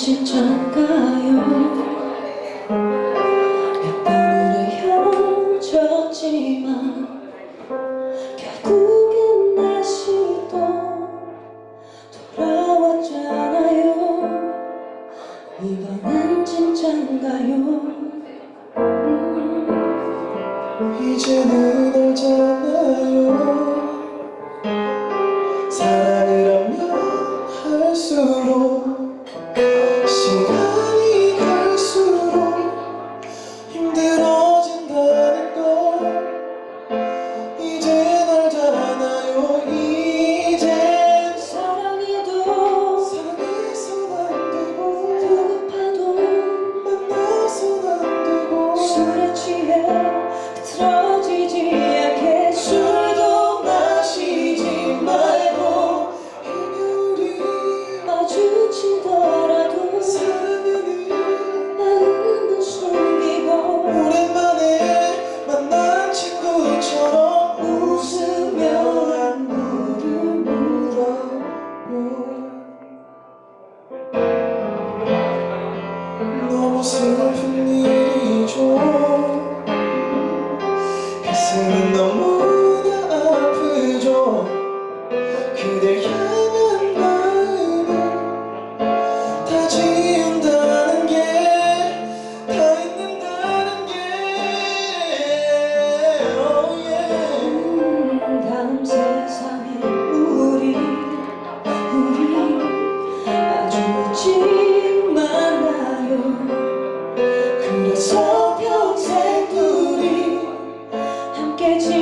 진짠가요. 몇 번을 헤어졌지만 결국엔 다시 또 돌아왔잖아요. 이번엔 진짠가요? 음. 이제는 알잖아요. 사랑을 하면 할수록 Senhor. porque te